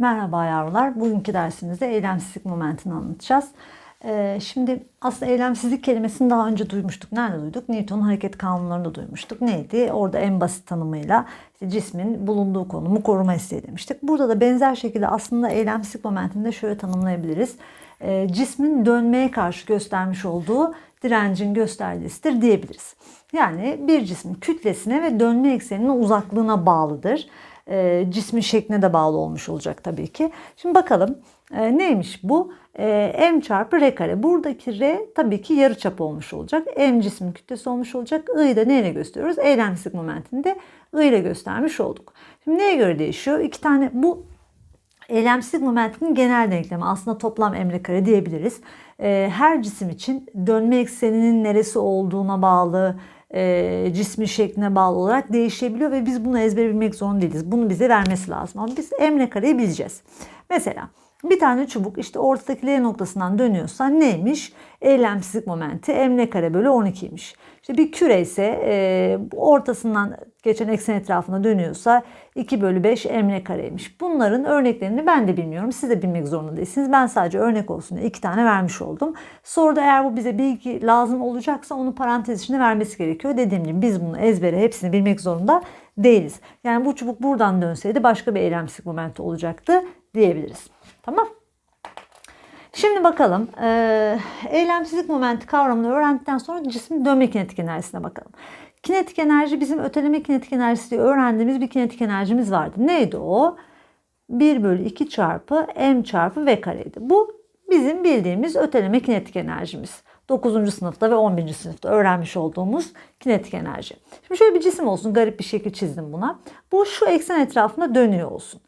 Merhaba yavrular. Bugünkü dersimizde eylemsizlik momentini anlatacağız. Ee, şimdi aslında eylemsizlik kelimesini daha önce duymuştuk. Nerede duyduk? Newton'un hareket kanunlarında duymuştuk. Neydi? Orada en basit tanımıyla işte cismin bulunduğu konumu koruma isteği demiştik. Burada da benzer şekilde aslında eylemsizlik momentini de şöyle tanımlayabiliriz. Ee, cismin dönmeye karşı göstermiş olduğu direncin göstergesidir diyebiliriz. Yani bir cismin kütlesine ve dönme ekseninin uzaklığına bağlıdır e, cismin şekline de bağlı olmuş olacak tabii ki. Şimdi bakalım e, neymiş bu? E, m çarpı r kare. Buradaki r tabii ki yarıçap olmuş olacak. m cismin kütlesi olmuş olacak. i'yi da neyle gösteriyoruz? Eylemsizlik momentinde i ile göstermiş olduk. Şimdi neye göre değişiyor? İki tane bu eylemsizlik momentinin genel denklemi aslında toplam emre kare diyebiliriz. E, her cisim için dönme ekseninin neresi olduğuna bağlı, e, cismin şekline bağlı olarak değişebiliyor ve biz bunu ezbere bilmek zorunda değiliz. Bunu bize vermesi lazım ama biz emre kareyi bileceğiz. Mesela bir tane çubuk işte ortadaki L noktasından dönüyorsa neymiş? Eylemsizlik momenti emre kare bölü 12'ymiş. İşte bir küre ise e, ortasından geçen eksen etrafına dönüyorsa 2 bölü 5 emre kareymiş. Bunların örneklerini ben de bilmiyorum. Siz de bilmek zorunda değilsiniz. Ben sadece örnek olsun diye iki tane vermiş oldum. Soruda eğer bu bize bilgi lazım olacaksa onu parantez içinde vermesi gerekiyor. Dediğim gibi biz bunu ezbere hepsini bilmek zorunda değiliz. Yani bu çubuk buradan dönseydi başka bir eylemsizlik momenti olacaktı diyebiliriz. Tamam. Şimdi bakalım e, eylemsizlik momenti kavramını öğrendikten sonra cismin dönme kinetik enerjisine bakalım. Kinetik enerji bizim öteleme kinetik enerjisi diye öğrendiğimiz bir kinetik enerjimiz vardı. Neydi o? 1 bölü 2 çarpı m çarpı v kareydi. Bu bizim bildiğimiz öteleme kinetik enerjimiz. 9. sınıfta ve 11. sınıfta öğrenmiş olduğumuz kinetik enerji. Şimdi şöyle bir cisim olsun. Garip bir şekil çizdim buna. Bu şu eksen etrafında dönüyor olsun.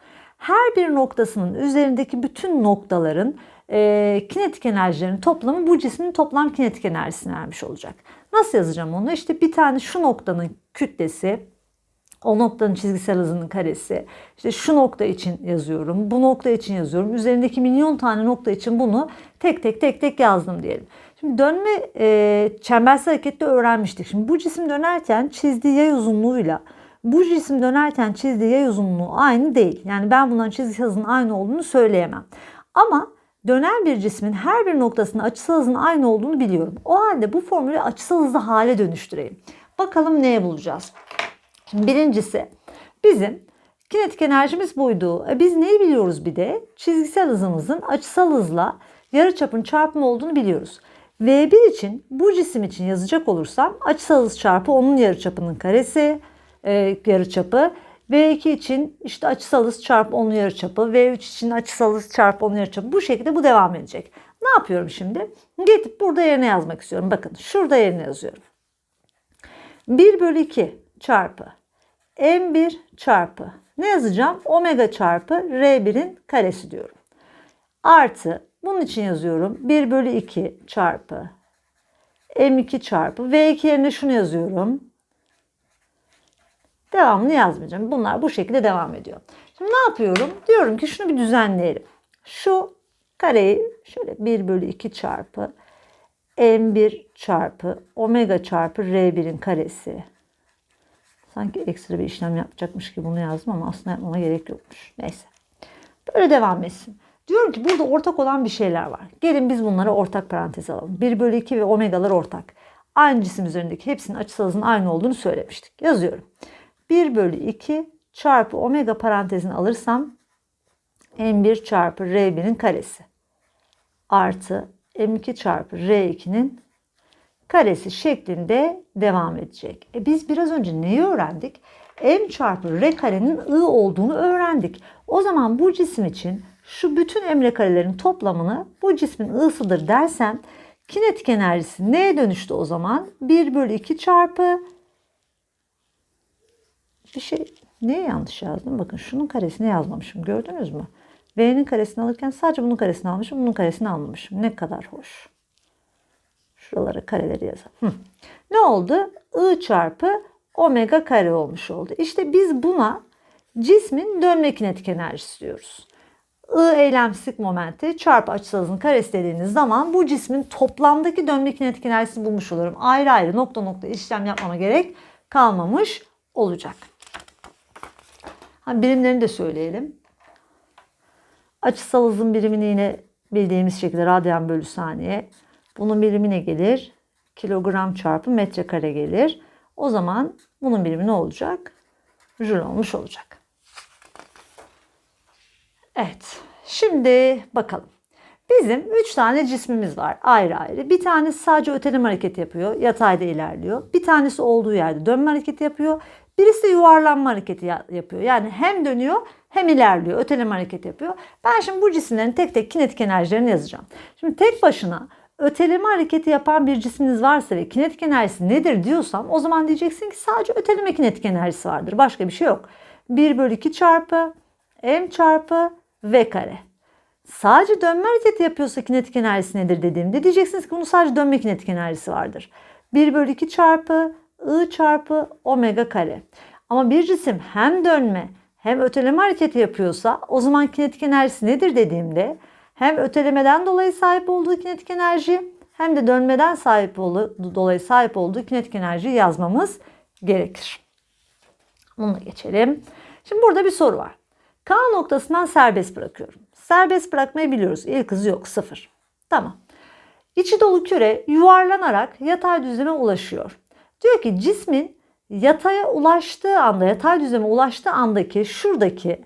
Her bir noktasının üzerindeki bütün noktaların e, kinetik enerjilerin toplamı bu cismin toplam kinetik enerjisini vermiş olacak. Nasıl yazacağım onu? İşte bir tane şu noktanın kütlesi, o noktanın çizgisel hızının karesi. İşte şu nokta için yazıyorum, bu nokta için yazıyorum. Üzerindeki milyon tane nokta için bunu tek tek tek tek yazdım diyelim. Şimdi dönme e, çembersel harekette öğrenmiştik. Şimdi bu cisim dönerken çizdiği yay uzunluğuyla bu cisim dönerken çizdiği yay uzunluğu aynı değil. Yani ben bunların çizgi hızının aynı olduğunu söyleyemem. Ama dönen bir cismin her bir noktasında açısal hızın aynı olduğunu biliyorum. O halde bu formülü açısal hızlı hale dönüştüreyim. Bakalım neye bulacağız? Şimdi birincisi bizim kinetik enerjimiz buydu. E biz neyi biliyoruz bir de? Çizgisel hızımızın açısal hızla yarıçapın çarpımı olduğunu biliyoruz. V1 için bu cisim için yazacak olursam açısal hız çarpı onun yarıçapının karesi e, yarıçapı. V2 için işte açısal hız çarpı onun yarıçapı. V3 için açısal hız çarpı onun yarıçapı. Bu şekilde bu devam edecek. Ne yapıyorum şimdi? Gidip burada yerine yazmak istiyorum. Bakın şurada yerine yazıyorum. 1 bölü 2 çarpı M1 çarpı ne yazacağım? Omega çarpı R1'in karesi diyorum. Artı bunun için yazıyorum. 1 bölü 2 çarpı M2 çarpı V2 yerine şunu yazıyorum. Devamını yazmayacağım. Bunlar bu şekilde devam ediyor. Şimdi ne yapıyorum? Diyorum ki şunu bir düzenleyelim. Şu kareyi şöyle 1 bölü 2 çarpı M1 çarpı omega çarpı R1'in karesi. Sanki ekstra bir işlem yapacakmış gibi bunu yazdım ama aslında yapmama gerek yokmuş. Neyse. Böyle devam etsin. Diyorum ki burada ortak olan bir şeyler var. Gelin biz bunları ortak parantez alalım. 1 bölü 2 ve omegalar ortak. Aynı cisim üzerindeki hepsinin açısal hızının aynı olduğunu söylemiştik. Yazıyorum. 1 bölü 2 çarpı omega parantezini alırsam m1 çarpı r1'in karesi artı m2 çarpı r2'nin karesi şeklinde devam edecek. E biz biraz önce neyi öğrendik? m çarpı r karenin i olduğunu öğrendik. O zaman bu cisim için şu bütün emre karelerin toplamını bu cismin i'sıdır dersem kinetik enerjisi neye dönüştü o zaman? 1 bölü 2 çarpı bir şey neye yanlış yazdım? Bakın şunun karesini yazmamışım. Gördünüz mü? V'nin karesini alırken sadece bunun karesini almışım. Bunun karesini almamışım. Ne kadar hoş. Şuralara kareleri yazalım. Hı. Ne oldu? I çarpı omega kare olmuş oldu. İşte biz buna cismin dönme kinetik enerjisi diyoruz. I eylemsizlik momenti çarpı açısal hızın karesi dediğiniz zaman bu cismin toplamdaki dönme kinetik enerjisini bulmuş oluyorum. Ayrı ayrı nokta nokta işlem yapmama gerek kalmamış olacak. Ha, birimlerini de söyleyelim. Açısal hızın birimini yine bildiğimiz şekilde radyan bölü saniye. Bunun birimi ne gelir? Kilogram çarpı metrekare gelir. O zaman bunun birimi ne olacak? Jül olmuş olacak. Evet. Şimdi bakalım. Bizim 3 tane cismimiz var ayrı ayrı. Bir tanesi sadece öteleme hareketi yapıyor. Yatayda ilerliyor. Bir tanesi olduğu yerde dönme hareketi yapıyor. Birisi yuvarlanma hareketi yapıyor. Yani hem dönüyor hem ilerliyor. Öteleme hareketi yapıyor. Ben şimdi bu cisimlerin tek tek kinetik enerjilerini yazacağım. Şimdi tek başına öteleme hareketi yapan bir cisminiz varsa ve kinetik enerjisi nedir diyorsam o zaman diyeceksin ki sadece öteleme kinetik enerjisi vardır. Başka bir şey yok. 1 bölü 2 çarpı m çarpı v kare. Sadece dönme hareketi yapıyorsa kinetik enerjisi nedir dediğimde diyeceksiniz ki bunun sadece dönme kinetik enerjisi vardır. 1 bölü 2 çarpı I çarpı omega kare. Ama bir cisim hem dönme hem öteleme hareketi yapıyorsa o zaman kinetik enerjisi nedir dediğimde hem ötelemeden dolayı sahip olduğu kinetik enerji hem de dönmeden sahip olduğu, dolayı sahip olduğu kinetik enerjiyi yazmamız gerekir. Bunu geçelim. Şimdi burada bir soru var. K noktasından serbest bırakıyorum. Serbest bırakmayı biliyoruz. İlk hızı yok sıfır. Tamam. İçi dolu küre yuvarlanarak yatay düzleme ulaşıyor. Diyor ki cismin yataya ulaştığı anda, yatay düzleme ulaştığı andaki şuradaki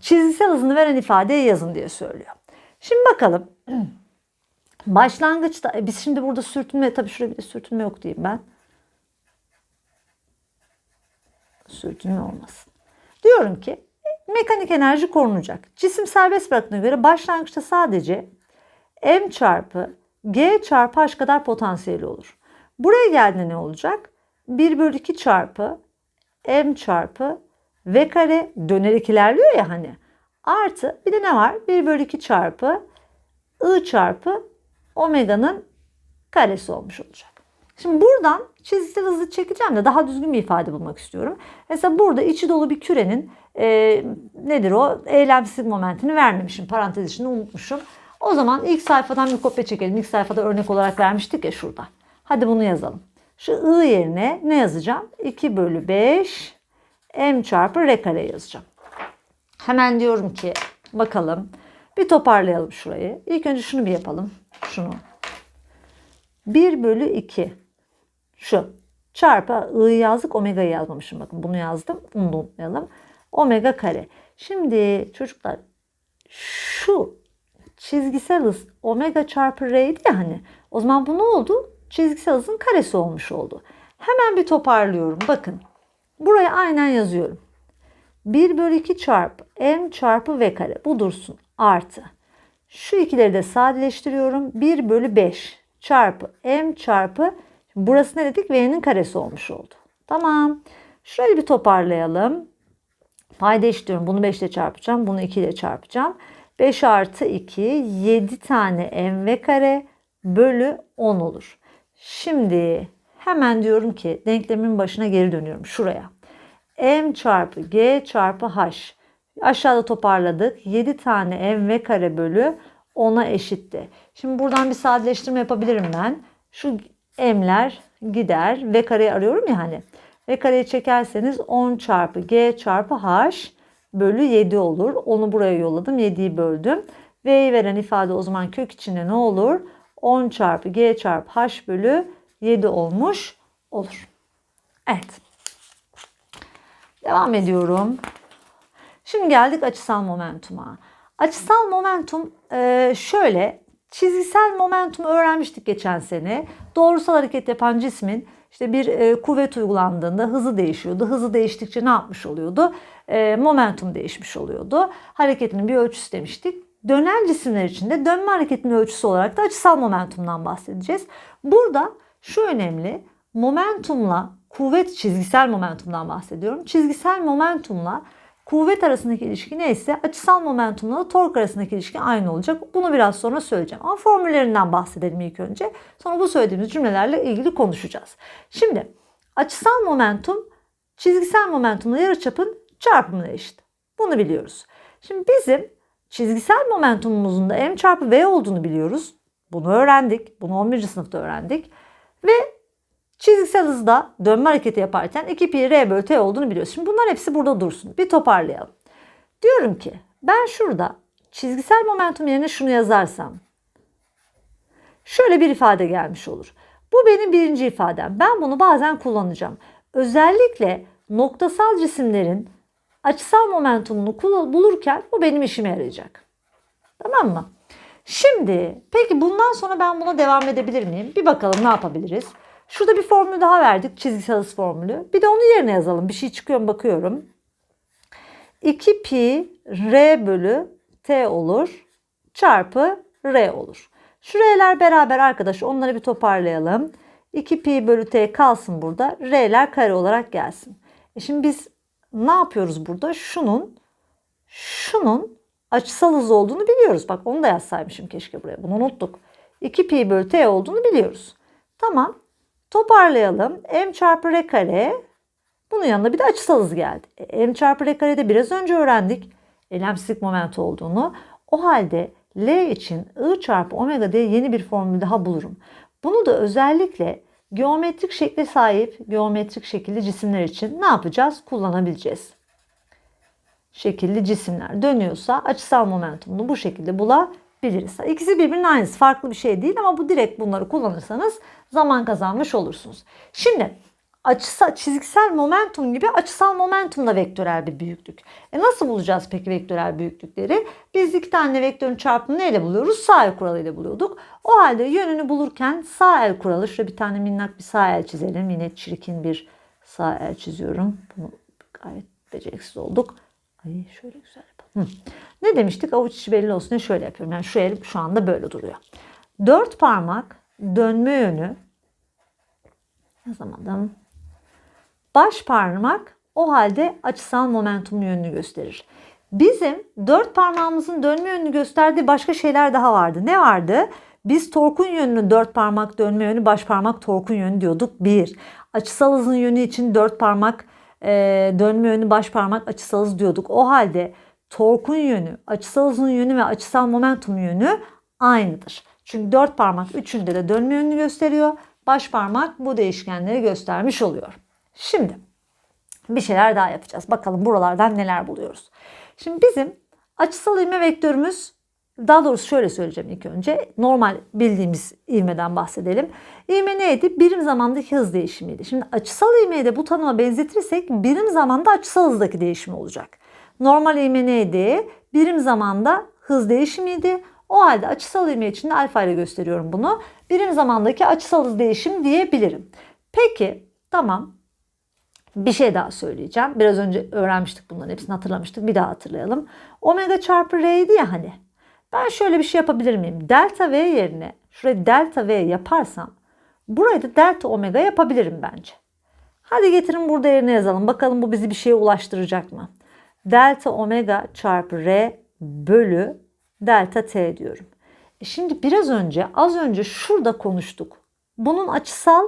çizgisel hızını veren ifadeyi yazın diye söylüyor. Şimdi bakalım. Başlangıçta e, biz şimdi burada sürtünme tabii şurada bir de sürtünme yok diyeyim ben. Sürtünme olmasın. Diyorum ki mekanik enerji korunacak. Cisim serbest bıraktığına göre başlangıçta sadece m çarpı g çarpı h kadar potansiyeli olur. Buraya geldiğinde ne olacak? 1 bölü 2 çarpı m çarpı v kare dönerek ilerliyor ya hani. Artı bir de ne var? 1 bölü 2 çarpı I çarpı omega'nın karesi olmuş olacak. Şimdi buradan çizgisel hızı çekeceğim de daha düzgün bir ifade bulmak istiyorum. Mesela burada içi dolu bir kürenin e, nedir o? Eylemsizlik momentini vermemişim. Parantez içinde unutmuşum. O zaman ilk sayfadan bir kopya çekelim. İlk sayfada örnek olarak vermiştik ya şurada. Hadi bunu yazalım. Şu I yerine ne yazacağım? 2 bölü 5 m çarpı r kare yazacağım. Hemen diyorum ki bakalım. Bir toparlayalım şurayı. İlk önce şunu bir yapalım. Şunu. 1 bölü 2. Şu. Çarpı I yazdık. Omega'yı yazmamışım. Bakın bunu yazdım. Bunu da unutmayalım. Omega kare. Şimdi çocuklar şu çizgisel hız omega çarpı r'ydi ya hani. O zaman bu ne oldu? Çizgisel hızın karesi olmuş oldu. Hemen bir toparlıyorum. Bakın. Buraya aynen yazıyorum. 1 bölü 2 çarpı m çarpı v kare. Bu dursun. Artı. Şu ikileri de sadeleştiriyorum. 1 bölü 5 çarpı m çarpı burası ne dedik? V'nin karesi olmuş oldu. Tamam. Şurayı bir toparlayalım. Payda eşitliyorum. Bunu 5 ile çarpacağım. Bunu 2 ile çarpacağım. 5 artı 2 7 tane mv kare bölü 10 olur. Şimdi hemen diyorum ki denklemin başına geri dönüyorum şuraya. m çarpı g çarpı h. Aşağıda toparladık. 7 tane mv kare bölü 10'a eşitti. Şimdi buradan bir sadeleştirme yapabilirim ben. Şu m'ler gider. V kareyi arıyorum ya hani. V kareyi çekerseniz 10 çarpı g çarpı h bölü 7 olur. Onu buraya yolladım. 7'yi böldüm. V'yi veren ifade o zaman kök içinde ne olur? 10 çarpı g çarpı h bölü 7 olmuş olur. Evet. Devam ediyorum. Şimdi geldik açısal momentuma. Açısal momentum e, şöyle çizgisel momentum öğrenmiştik geçen sene. Doğrusal hareket yapan cismin işte bir e, kuvvet uygulandığında hızı değişiyordu. Hızı değiştikçe ne yapmış oluyordu? E, momentum değişmiş oluyordu. Hareketinin bir ölçüsü demiştik. Dönen cisimler için de dönme hareketinin ölçüsü olarak da açısal momentumdan bahsedeceğiz. Burada şu önemli. Momentumla kuvvet çizgisel momentumdan bahsediyorum. Çizgisel momentumla kuvvet arasındaki ilişki neyse açısal momentumla da tork arasındaki ilişki aynı olacak. Bunu biraz sonra söyleyeceğim. Ama formüllerinden bahsedelim ilk önce. Sonra bu söylediğimiz cümlelerle ilgili konuşacağız. Şimdi açısal momentum çizgisel momentumla yarıçapın çarpımına eşit. Bunu biliyoruz. Şimdi bizim çizgisel momentumumuzun da m çarpı v olduğunu biliyoruz. Bunu öğrendik. Bunu 11. sınıfta öğrendik. Ve çizgisel hızda dönme hareketi yaparken 2 pi r bölü t olduğunu biliyoruz. Şimdi bunlar hepsi burada dursun. Bir toparlayalım. Diyorum ki ben şurada çizgisel momentum yerine şunu yazarsam şöyle bir ifade gelmiş olur. Bu benim birinci ifadem. Ben bunu bazen kullanacağım. Özellikle noktasal cisimlerin açısal momentumunu bulurken bu benim işime yarayacak. Tamam mı? Şimdi peki bundan sonra ben buna devam edebilir miyim? Bir bakalım ne yapabiliriz. Şurada bir formül daha verdik. Çizgisel hız formülü. Bir de onun yerine yazalım. Bir şey çıkıyor mu bakıyorum. 2 pi r bölü t olur. Çarpı r olur. Şu r'ler beraber arkadaş onları bir toparlayalım. 2 pi bölü t kalsın burada. R'ler kare olarak gelsin. E şimdi biz ne yapıyoruz burada? Şunun şunun açısal hız olduğunu biliyoruz. Bak onu da yazsaymışım keşke buraya. Bunu unuttuk. 2 pi bölü t olduğunu biliyoruz. Tamam. Toparlayalım. m çarpı r kare. Bunun yanında bir de açısal hız geldi. E, m çarpı r kare'de biraz önce öğrendik. Elemsizlik momenti olduğunu. O halde L için I çarpı omega diye yeni bir formül daha bulurum. Bunu da özellikle geometrik şekle sahip geometrik şekilli cisimler için ne yapacağız? Kullanabileceğiz. Şekilli cisimler dönüyorsa açısal momentumunu bu şekilde bulabiliriz. İkisi birbirinin aynısı. Farklı bir şey değil ama bu direkt bunları kullanırsanız zaman kazanmış olursunuz. Şimdi açısal, çizgisel momentum gibi açısal momentum da vektörel bir büyüklük. E nasıl bulacağız peki vektörel büyüklükleri? Biz iki tane vektörün çarpımını neyle buluyoruz? Sağ el kuralıyla buluyorduk. O halde yönünü bulurken sağ el kuralı. Şurada bir tane minnak bir sağ el çizelim. Yine çirkin bir sağ el çiziyorum. Bunu gayet beceriksiz olduk. Ay şöyle güzel yapalım. Hı. Ne demiştik? Avuç içi belli olsun diye şöyle yapıyorum. Yani şu el şu anda böyle duruyor. Dört parmak dönme yönü yazamadım. Baş parmak o halde açısal momentum yönünü gösterir. Bizim dört parmağımızın dönme yönünü gösterdiği başka şeyler daha vardı. Ne vardı? Biz torkun yönünü dört parmak dönme yönü, baş parmak torkun yönü diyorduk. Bir. Açısal hızın yönü için dört parmak e, dönme yönü, baş parmak açısal hız diyorduk. O halde torkun yönü, açısal hızın yönü ve açısal momentum yönü aynıdır. Çünkü dört parmak üçünde de dönme yönünü gösteriyor. Baş parmak bu değişkenleri göstermiş oluyor. Şimdi bir şeyler daha yapacağız. Bakalım buralardan neler buluyoruz. Şimdi bizim açısal ivme vektörümüz daha doğrusu şöyle söyleyeceğim ilk önce. Normal bildiğimiz ivmeden bahsedelim. İvme neydi? Birim zamandaki hız değişimiydi. Şimdi açısal ivmeyi de bu tanıma benzetirsek birim zamanda açısal hızdaki değişim olacak. Normal ivme neydi? Birim zamanda hız değişimiydi. O halde açısal ivme için de alfa ile gösteriyorum bunu. Birim zamandaki açısal hız değişim diyebilirim. Peki tamam bir şey daha söyleyeceğim. Biraz önce öğrenmiştik bunların hepsini hatırlamıştık. Bir daha hatırlayalım. Omega çarpı R'ydi ya hani. Ben şöyle bir şey yapabilir miyim? Delta V yerine şuraya delta V yaparsam burayı da delta omega yapabilirim bence. Hadi getirin burada yerine yazalım. Bakalım bu bizi bir şeye ulaştıracak mı? Delta omega çarpı R bölü delta T diyorum. E şimdi biraz önce az önce şurada konuştuk. Bunun açısal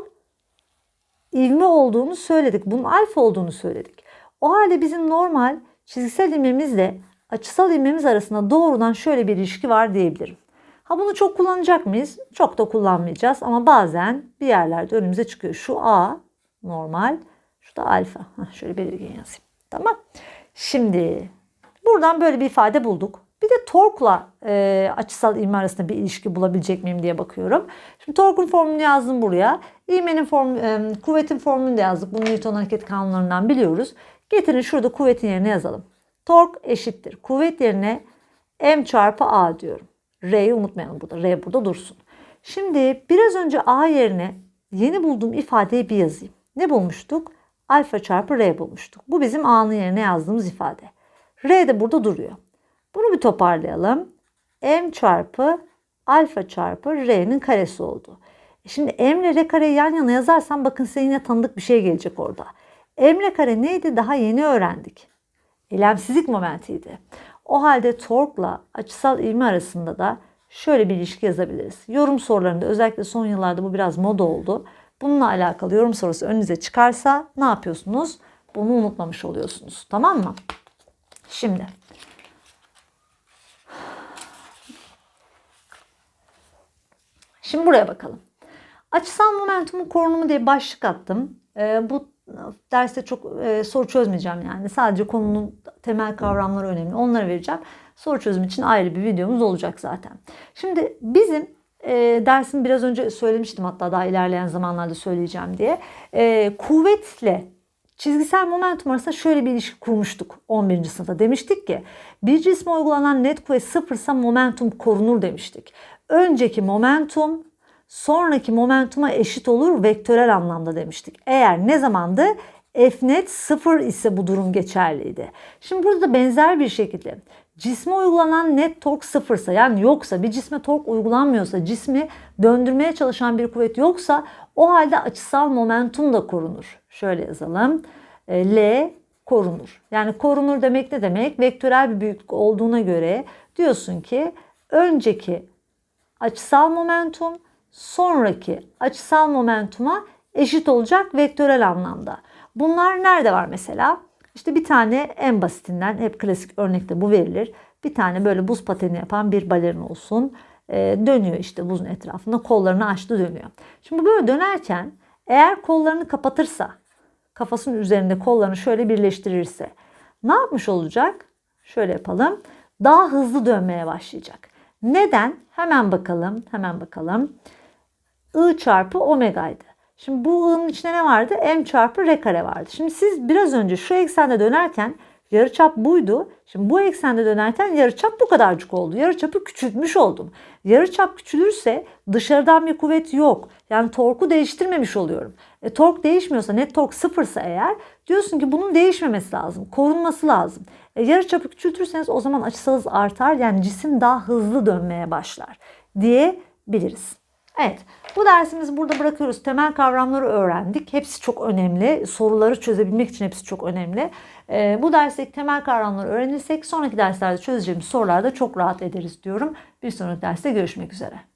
ivme olduğunu söyledik. Bunun alfa olduğunu söyledik. O halde bizim normal çizgisel ivmemizle açısal ivmemiz arasında doğrudan şöyle bir ilişki var diyebilirim. Ha bunu çok kullanacak mıyız? Çok da kullanmayacağız ama bazen bir yerlerde önümüze çıkıyor. Şu A normal, şu da alfa. Heh, şöyle belirgin yazayım. Tamam. Şimdi buradan böyle bir ifade bulduk. Bir de torkla e, açısal ivme arasında bir ilişki bulabilecek miyim diye bakıyorum. Şimdi torkun formülünü yazdım buraya. İvmenin form, e, kuvvetin formülünü de yazdık. Bunu Newton hareket kanunlarından biliyoruz. Getirin şurada kuvvetin yerine yazalım. Tork eşittir. Kuvvet yerine m çarpı a diyorum. R'yi unutmayalım burada. R burada dursun. Şimdi biraz önce a yerine yeni bulduğum ifadeyi bir yazayım. Ne bulmuştuk? Alfa çarpı R bulmuştuk. Bu bizim a'nın yerine yazdığımız ifade. R de burada duruyor. Bunu bir toparlayalım. M çarpı alfa çarpı R'nin karesi oldu. E şimdi M ile R kareyi yan yana yazarsam bakın size yine tanıdık bir şey gelecek orada. M ile kare neydi? Daha yeni öğrendik. Elemsizlik momentiydi. O halde torkla açısal ivme arasında da şöyle bir ilişki yazabiliriz. Yorum sorularında özellikle son yıllarda bu biraz moda oldu. Bununla alakalı yorum sorusu önünüze çıkarsa ne yapıyorsunuz? Bunu unutmamış oluyorsunuz. Tamam mı? Şimdi Şimdi buraya bakalım. Açısal momentumun korunumu diye başlık attım. E, bu derste çok e, soru çözmeyeceğim yani. Sadece konunun temel kavramlar önemli. Onları vereceğim. Soru çözüm için ayrı bir videomuz olacak zaten. Şimdi bizim e, dersim biraz önce söylemiştim hatta daha ilerleyen zamanlarda söyleyeceğim diye. E, kuvvetle çizgisel momentum arasında şöyle bir ilişki kurmuştuk 11. sınıfta. Demiştik ki bir cisme uygulanan net kuvvet sıfırsa momentum korunur demiştik. Önceki momentum sonraki momentuma eşit olur vektörel anlamda demiştik. Eğer ne zamandı? F net sıfır ise bu durum geçerliydi. Şimdi burada da benzer bir şekilde cisme uygulanan net tork sıfırsa yani yoksa bir cisme tork uygulanmıyorsa cismi döndürmeye çalışan bir kuvvet yoksa o halde açısal momentum da korunur. Şöyle yazalım. E, L korunur. Yani korunur demek ne demek? Vektörel bir büyüklük olduğuna göre diyorsun ki önceki açısal momentum sonraki açısal momentuma eşit olacak vektörel anlamda. Bunlar nerede var mesela? İşte bir tane en basitinden hep klasik örnekte bu verilir. Bir tane böyle buz pateni yapan bir balerin olsun. Ee, dönüyor işte buzun etrafında kollarını açtı dönüyor. Şimdi böyle dönerken eğer kollarını kapatırsa kafasının üzerinde kollarını şöyle birleştirirse ne yapmış olacak? Şöyle yapalım. Daha hızlı dönmeye başlayacak. Neden? Hemen bakalım. Hemen bakalım. I çarpı omega'ydı. Şimdi bu i'nin içinde ne vardı? M çarpı r kare vardı. Şimdi siz biraz önce şu eksende dönerken yarıçap buydu. Şimdi bu eksende dönerken yarıçap bu kadarcık oldu. Yarıçapı küçültmüş oldum. Yarıçap küçülürse dışarıdan bir kuvvet yok. Yani torku değiştirmemiş oluyorum. E, tork değişmiyorsa net tork sıfırsa eğer diyorsun ki bunun değişmemesi lazım. Korunması lazım. E, yarıçapı küçültürseniz o zaman açısal hız artar. Yani cisim daha hızlı dönmeye başlar diyebiliriz. Evet, bu dersimizi burada bırakıyoruz. Temel kavramları öğrendik. Hepsi çok önemli. Soruları çözebilmek için hepsi çok önemli. Ee, bu dersteki temel kavramları öğrenirsek sonraki derslerde çözeceğimiz sorularda çok rahat ederiz diyorum. Bir sonraki derste görüşmek üzere.